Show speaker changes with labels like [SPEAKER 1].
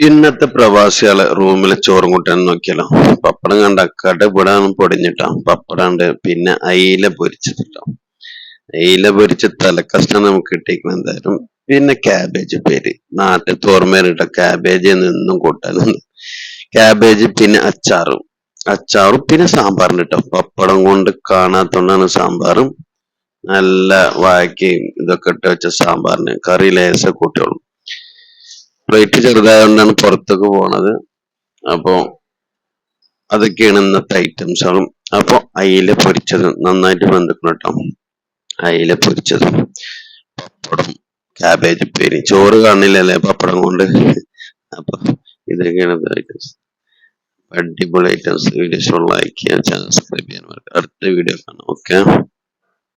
[SPEAKER 1] ഇന്നത്തെ പ്രവാസികളെ റൂമിലെ ചോറും കൂട്ടാൻ നോക്കിയാലോ പപ്പടം കണ്ട കടപിടാന്ന് പൊടിഞ്ഞിട്ടാ. പപ്പടണ്ട് പിന്നെ അയില പൊരിച്ചിട്ടോ. അയില പൊരിച്ച് തലക്കഷ്ണം നമുക്ക് കിട്ടിയിരിക്കണം എന്തായാലും. പിന്നെ ക്യാബേജ് പേര് നാട്ടിൽ തോർമേലിട്ട ക്യാബേജ് നിന്നും കൂട്ടാനുണ്ട് ക്യാബേജ് പിന്നെ അച്ചാറും. അച്ചാറും പിന്നെ സാമ്പാറിന് കേട്ടോ പപ്പടം കൊണ്ട് കാണാത്തോണ്ടാണ് സാമ്പാറും നല്ല വാഴക്കയും ഇതൊക്കെ ഇട്ട് വെച്ച സാമ്പാറിന്. കറി ലേശ കൂട്ടിയോളും പ്ലേറ്റ് ചെറുതായതുകൊണ്ടാണ് പുറത്തേക്ക് പോണത്. അപ്പോ അതൊക്കെയാണ് ഇന്നത്തെ ഐറ്റംസുകളും അപ്പൊ അയില പൊരിച്ചത് നന്നായിട്ട് ബന്ധുക്കണം കേട്ടോ അയില പൊരിച്ചത് പപ്പടം ക്യാബേജ് പേരി ചോറ് കാണില്ലല്ലേ പപ്പടം കൊണ്ട്? അപ്പൊ ഇതൊക്കെയാണ് ഐറ്റംസ് അടിപൊളി ഐറ്റംസ് വീഡിയോസ് ഉള്ള ലൈക്ക് ചെയ്യാൻ സബ്സ്ക്രൈബ് ചെയ്യാൻ. അടുത്ത വീഡിയോ കാണാം. ഓക്കെ